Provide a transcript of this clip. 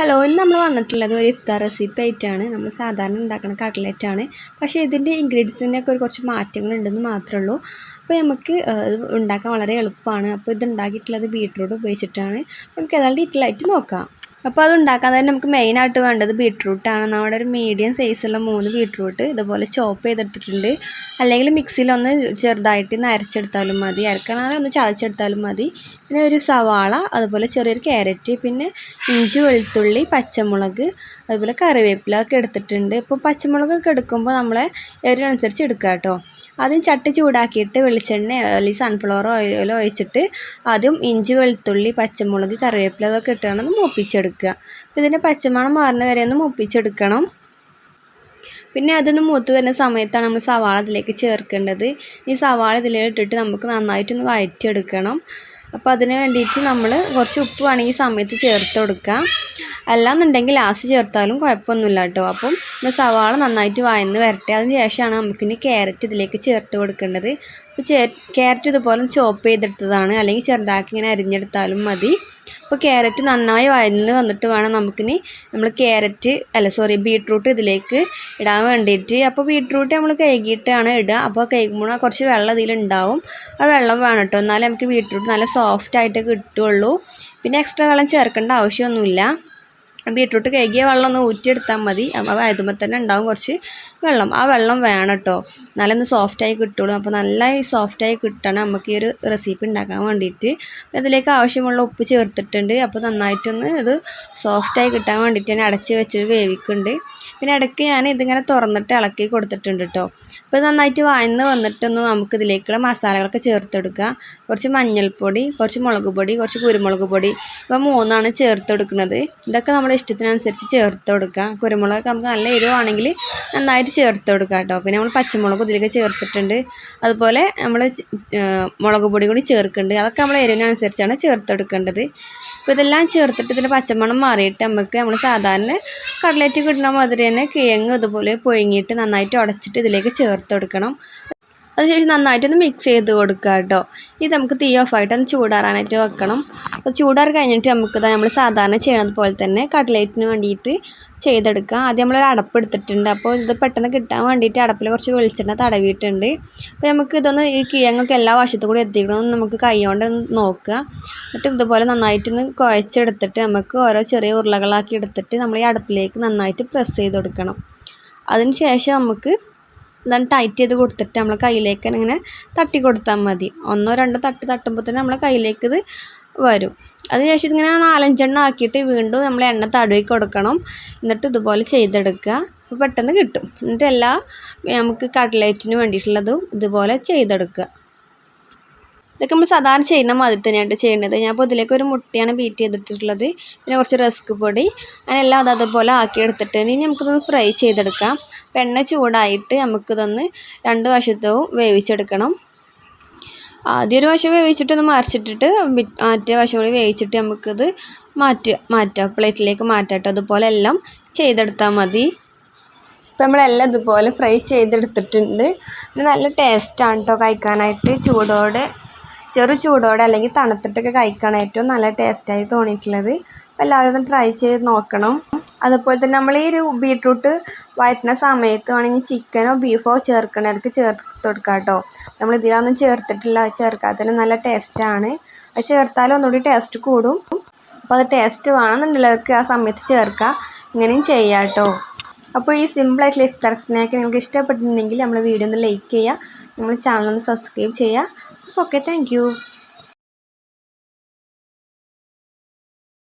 Hello ഇന്ന് നമ്മൾ വന്നിട്ടുള്ളത് ഒരു ഇഫ്താർ റെസിപ്പി ആയിട്ടാണ്. നമ്മൾ സാധാരണ ഉണ്ടാക്കുന്ന കട്ട്ലറ്റ് ആണ്. പക്ഷേ ഇതിന്റെ ഇൻഗ്രീഡിയൻസിനൊക്കെ ഒരു കുറച്ച് മാറ്റങ്ങളുണ്ടെന്ന് മാത്രമേ ഉള്ളൂ. അപ്പോൾ നമുക്ക് ഉണ്ടാക്കാൻ വളരെ എളുപ്പമാണ്. അപ്പോൾ ഇത് ഉണ്ടാക്കിയിട്ടുള്ളത് ബീട്രൂട്ട് ഉപയോഗിച്ചിട്ടാണ്. നമുക്ക് ഏതാണ്ട് ഡീറ്റെയിൽ ആയിട്ട് നോക്കാം. അപ്പോൾ അത് ഉണ്ടാക്കാൻ തന്നെ നമുക്ക് മെയിനായിട്ട് വേണ്ടത് ബീട്രൂട്ടാണ് നമ്മുടെ ഒരു മീഡിയം സൈസുള്ള മൂന്ന് ബീട്രൂട്ട് ഇതുപോലെ ചോപ്പ് ചെയ്തെടുത്തിട്ടുണ്ട്. അല്ലെങ്കിൽ മിക്സിയിലൊന്ന് ചെറുതായിട്ട് ഒന്ന് അരച്ചെടുത്താലും മതി. അരക്കണമെങ്കിൽ ഒന്ന് ചതച്ചെടുത്താലും മതി. പിന്നെ ഒരു സവാള അതുപോലെ ചെറിയൊരു ക്യാരറ്റ് പിന്നെ ഇഞ്ചി വെളുത്തുള്ളി പച്ചമുളക് അതുപോലെ കറിവേപ്പില ഒക്കെ എടുത്തിട്ടുണ്ട്. ഇപ്പോൾ പച്ചമുളകൊക്കെ എടുക്കുമ്പോൾ നമ്മളെ എരിവനുസരിച്ച് എടുക്കുക കേട്ടോ. ആദ്യം ചട്ടി ചൂടാക്കിയിട്ട് വെളിച്ചെണ്ണ അല്ലെങ്കിൽ സൺഫ്ലവർ ഓയിലോ ഒഴിച്ചിട്ട് ആദ്യം ഇഞ്ചി വെളുത്തുള്ളി പച്ചമുളക് കറിവേപ്പില അതൊക്കെ ഇട്ടാണ് ഒന്ന് മൂപ്പിച്ചെടുക്കുക. അപ്പോൾ ഇതിന്റെ പച്ചമണം മാറുന്ന വരെ ഒന്ന് മൂപ്പിച്ചെടുക്കണം. പിന്നെ അതൊന്ന് മൂത്ത് വരുന്ന സമയത്താണ് നമ്മൾ സവാള അതിലേക്ക് ചേർക്കേണ്ടത്. ഈ സവാള ഇതിലിട്ടിട്ട് നമുക്ക് നന്നായിട്ടൊന്ന് വഴറ്റിയെടുക്കണം. അപ്പോൾ അതിന് വേണ്ടിയിട്ട് നമ്മൾ കുറച്ച് ഉപ്പ് വേണമെങ്കിൽ സമയത്ത് ചേർത്ത് കൊടുക്കാം. അല്ലാന്നുണ്ടെങ്കിൽ ലാസ്റ്റ് ചേർത്താലും കുഴപ്പമൊന്നുമില്ല കേട്ടോ. അപ്പം നമ്മൾ സവാള നന്നായിട്ട് വായന്ന് വരട്ടെ. അതിന് ശേഷമാണ് നമുക്കിനി ക്യാരറ്റ് ഇതിലേക്ക് ചേർത്ത് കൊടുക്കേണ്ടത്. അപ്പോൾ ക്യാരറ്റ് ഇതുപോലെ ചോപ്പ് ചെയ്തെടുത്തതാണ് അല്ലെങ്കിൽ ചെറുതാക്കി ഇങ്ങനെ അരിഞ്ഞെടുത്താലും മതി. അപ്പോൾ ക്യാരറ്റ് നന്നായി വഴന്ന് വന്നിട്ട് വേണം നമുക്കിനി നമ്മൾ ക്യാരറ്റ് അല്ല സോറി ബീട്രൂട്ട് ഇതിലേക്ക് ഇടാൻ വേണ്ടിയിട്ട്. അപ്പോൾ ബീട്രൂട്ട് നമ്മൾ കഴുകിയിട്ടാണ് ഇടുക. അപ്പോൾ കഴുകുമ്പോൾ കുറച്ച് വെള്ളം ഇതിലുണ്ടാവും ആ വെള്ളം വേണം കേട്ടോ. എന്നാലേ നമുക്ക് ബീട്രൂട്ട് നല്ല സോഫ്റ്റ് ആയിട്ട് കിട്ടുള്ളൂ. പിന്നെ എക്സ്ട്രാ വെള്ളം ചേർക്കേണ്ട ആവശ്യമൊന്നുമില്ല. ബീട്രൂട്ട് കഴുകിയ വെള്ളം ഒന്ന് ഊറ്റിയെടുത്താൽ മതി. വയതുമ്പോൾ തന്നെ ഉണ്ടാവും കുറച്ച് വെള്ളം. ആ വെള്ളം വേണം കേട്ടോ നല്ല ഒന്ന് സോഫ്റ്റായി കിട്ടുള്ളൂ. അപ്പോൾ നല്ല സോഫ്റ്റായി കിട്ടണം. നമുക്ക് ഈ ഒരു റെസിപ്പി ഉണ്ടാക്കാൻ വേണ്ടിയിട്ട്. ഇതിലേക്ക് ആവശ്യമുള്ള ഉപ്പ് ചേർത്തിട്ടുണ്ട്. അപ്പോൾ നന്നായിട്ടൊന്ന് ഇത് സോഫ്റ്റായി കിട്ടാൻ വേണ്ടിയിട്ട് ഞാൻ അടച്ച് വെച്ച് വേവിക്കുന്നുണ്ട്. പിന്നെ ഇടയ്ക്ക് ഞാൻ ഇതിങ്ങനെ തുറന്നിട്ട് ഇളക്കി കൊടുത്തിട്ടുണ്ട് കേട്ടോ അപ്പോൾ നന്നായിട്ട് വായന്ന് വന്നിട്ടൊന്ന് നമുക്ക് ഇതിലേക്കുള്ള മസാലകളൊക്കെ ചേർത്തെടുക്കുക. കുറച്ച് മഞ്ഞൾപ്പൊടി കുറച്ച് മുളക് പൊടി കുറച്ച് കുരുമുളക് പൊടി. ഇവ മൂന്നാണ് ചേർത്തെടുക്കുന്നത്. ഇതൊക്കെ ഇതൊക്കെ നമ്മുടെ ഇഷ്ടത്തിനനുസരിച്ച് ചേർത്ത് കൊടുക്കുക. കുരുമുളക് നമുക്ക് നല്ല എരിവാണെങ്കിൽ നന്നായിട്ട് ചേർത്ത് കൊടുക്കുക കേട്ടോ. പിന്നെ നമ്മൾ പച്ചമുളക് ഇതിലേക്ക് ചേർത്തിട്ടുണ്ട്. അതുപോലെ നമ്മൾ മുളക് പൊടി കൂടി ചേർക്കുന്നുണ്ട്. അതൊക്കെ നമ്മൾ എരിവിനനുസരിച്ചാണ് ചേർത്ത് കൊടുക്കേണ്ടത്. അപ്പോൾ ഇതെല്ലാം ചേർത്തിട്ട് ഇതിന്റെ പച്ചമണം മാറിയിട്ട് നമുക്ക് നമ്മൾ സാധാരണ കടലേറ്റ് കിട്ടുന്ന മാതിരി തന്നെ കിഴങ്ങ് ഇതുപോലെ പുഴുങ്ങിയിട്ട് നന്നായിട്ട് ഉടച്ചിട്ട് ഇതിലേക്ക് ചേർത്ത് കൊടുക്കണം. അതിനുശേഷം നന്നായിട്ടൊന്ന് മിക്സ് ചെയ്ത് കൊടുക്കുക കേട്ടോ. ഇത് നമുക്ക് തീ ഓഫായിട്ട് ഒന്ന് ചൂടാറാനായിട്ട് വെക്കണം. അപ്പോൾ ചൂടാറി കഴിഞ്ഞിട്ട് നമുക്ക് നമ്മൾ സാധാരണ ചെയ്യണത് പോലെ തന്നെ കട്ട്ലേറ്റിന് വേണ്ടിയിട്ട് ചെയ്തെടുക്കുക. ആദ്യം നമ്മളൊരു അടപ്പ് എടുത്തിട്ടുണ്ട്. അപ്പോൾ ഇത് പെട്ടെന്ന് കിട്ടാൻ വേണ്ടിയിട്ട് അടപ്പിൽ കുറച്ച് വെളിച്ചെണ്ണ തടവിയിട്ടുണ്ട്. അപ്പോൾ നമുക്ക് ഇതൊന്ന് ഈ കിഴങ്ങൊക്കെ എല്ലാ വശത്തും കൂടി എത്തിക്കണമെന്ന് നമുക്ക് കൈകൊണ്ട് നോക്കുക. എന്നിട്ട് ഇതുപോലെ നന്നായിട്ടൊന്ന് കുഴച്ചെടുത്തിട്ട് നമുക്ക് ഓരോ ചെറിയ ഉരുളകളാക്കി എടുത്തിട്ട് നമ്മൾ ഈ അടുപ്പിലേക്ക് നന്നായിട്ട് പ്രസ് ചെയ്ത് കൊടുക്കണം. അതിന് ശേഷം നമുക്ക് ഇതാണ് ടൈറ്റ് ചെയ്ത് കൊടുത്തിട്ട് നമ്മൾ കയ്യിലേക്ക് ഇങ്ങനെ തട്ടി കൊടുത്താൽ മതി. ഒന്നോ രണ്ടോ തട്ട് തട്ടുമ്പോൾ തന്നെ നമ്മളെ കയ്യിലേക്ക് ഇത് വരും. അതിനുശേഷം ഇതിങ്ങനെ നാലഞ്ചെണ്ണം ആക്കിയിട്ട് വീണ്ടും നമ്മൾ എണ്ണ തടവി കൊടുക്കണം. എന്നിട്ട് ഇതുപോലെ ചെയ്തെടുക്കുക. അപ്പോൾ പെട്ടെന്ന് കിട്ടും. എന്നിട്ട് എല്ലാ നമുക്ക് കട്ട്ലേറ്റിന് വേണ്ടിയിട്ടുള്ളതും ഇതുപോലെ ചെയ്തെടുക്കുക. ഇതൊക്കെ നമ്മൾ സാധാരണ ചെയ്യുന്ന മാതിരി തന്നെയാണ് ചെയ്യേണ്ടത് ഞാൻ അപ്പോൾ ഇതിലേക്ക് ഒരു മുട്ടയാണ് ബീറ്റ് ചെയ്തിട്ടുള്ളത്. പിന്നെ കുറച്ച് റസ്ക് പൊടി. അങ്ങനെ അതുപോലെ ആക്കി എടുത്തിട്ട് ഇനി നമുക്കിതൊന്ന് ഫ്രൈ ചെയ്തെടുക്കാം. എണ്ണ ചൂടായിട്ട് നമുക്കിതൊന്ന് രണ്ട് വശത്തവും വേവിച്ചെടുക്കണം. ആദ്യം ഒരു വശം വേവിച്ചിട്ടൊന്ന് മറിച്ചിട്ടിട്ട് മറ്റേ വശം കൂടി വേവിച്ചിട്ട് നമുക്കിത് മാറ്റുക. മാറ്റാം പ്ലേറ്റിലേക്ക് മാറ്റാട്ടോ അതുപോലെ എല്ലാം ചെയ്തെടുത്താൽ മതി. ഇപ്പം നമ്മളെല്ലാം ഇതുപോലെ ഫ്രൈ ചെയ്തെടുത്തിട്ടുണ്ട്. നല്ല ടേസ്റ്റാണ് കേട്ടോ കഴിക്കാനായിട്ട്. ചൂടോടെ ചെറു ചൂടോടെ അല്ലെങ്കിൽ തണുത്തിട്ടൊക്കെ കഴിക്കണം ഏറ്റവും നല്ല ടേസ്റ്റായി തോന്നിയിട്ടുള്ളത്. അപ്പോൾ എല്ലാവരും ട്രൈ ചെയ്ത് നോക്കണം. അതുപോലെ തന്നെ നമ്മൾ ഈ ഒരു ബീട്രൂട്ട് വഴറ്റുന്ന സമയത്ത് വേണമെങ്കിൽ ചിക്കനോ ബീഫോ ചേർക്കണവർക്ക് ചേർത്ത് കൊടുക്കാം കേട്ടോ. നമ്മൾ ഇതിലൊന്നും ചേർത്തിട്ടില്ല. ചേർക്കാത്തതിന് നല്ല ടേസ്റ്റാണ് അത് ചേർത്താലും ഒന്നുകൂടി ടേസ്റ്റ് കൂടും. അപ്പോൾ അത് ടേസ്റ്റ് വേണമെന്നുള്ളവർക്ക് ആ സമയത്ത് ചേർക്കാം ഇങ്ങനെയും ചെയ്യാം കേട്ടോ. അപ്പോൾ ഈ സിമ്പിളായിട്ടുള്ള ഇഫ്താർ സ്നാക്ക് നിങ്ങൾക്ക് ഇഷ്ടപ്പെട്ടിട്ടുണ്ടെങ്കിൽ നമ്മൾ വീഡിയോ ഒന്ന് ലൈക്ക് ചെയ്യുക. നമ്മൾ ചാനൽ ഒന്ന് സബ്സ്ക്രൈബ് ചെയ്യുക. അപ്പോൾ ഓക്കെ താങ്ക്